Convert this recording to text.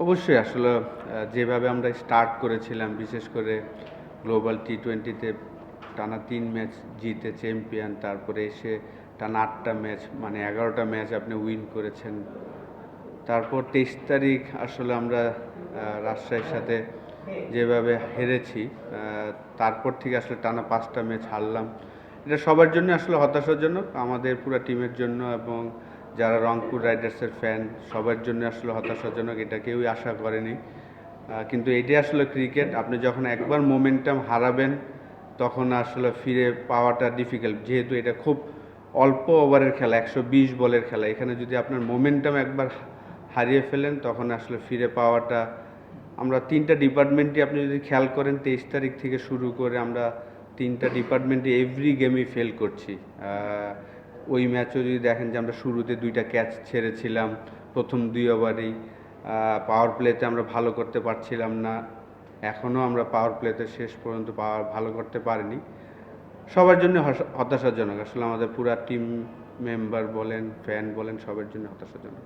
অবশ্যই আসলে যেভাবে আমরা স্টার্ট করেছিলাম, বিশেষ করে গ্লোবাল টি টোয়েন্টিতে টানা তিন ম্যাচ জিতে চ্যাম্পিয়ন তারপরে এসে টানা আটটা ম্যাচ মানে এগারোটা ম্যাচ আপনি উইন করেছেন। তারপর তেইশ তারিখ আসলে আমরা রাজশাহীর সাথে যেভাবে হেরেছি তারপর থেকে আসলে টানা পাঁচটা ম্যাচ হারলাম। এটা সবার জন্য আসলে হতাশাজনক আমাদের পুরো টিমের জন্য এবং যারা রংপুর রাইডার্সের ফ্যান, সবার জন্য আসলে হতাশাজনক, এটা কেউই আশা করেনি। কিন্তু এটাই আসলে ক্রিকেট। আপনি যখন একবার মোমেন্টাম হারাবেন, তখন আসলে ফিরে পাওয়াটা ডিফিকাল্ট যেহেতু এটা খুব অল্প ওভারের খেলা, একশো বিশ বলের খেলা। এখানে যদি আপনার মোমেন্টাম একবার হারিয়ে ফেলেন, তখন আসলে ফিরে পাওয়াটা, আমরা তিনটা ডিপার্টমেন্টই আপনি যদি খেয়াল করেন, তেইশ তারিখ থেকে শুরু করে আমরা তিনটা ডিপার্টমেন্টে এভরি গেমই ফেল করছি। ওই ম্যাচও যদি দেখেন যে আমরা শুরুতে দুইটা ক্যাচ ছেড়েছিলাম, প্রথম দুই ওভারেই পাওয়ার প্লেতে আমরা ভালো করতে পারছিলাম না, এখনও আমরা পাওয়ার প্লেতে শেষ পর্যন্ত পাওয়ার ভালো করতে পারিনি। সবার জন্য হতাশাজনক। আসলে আমাদের পুরা টিম মেম্বার বলেন ফ্যান বলেন, সবার জন্য হতাশাজনক।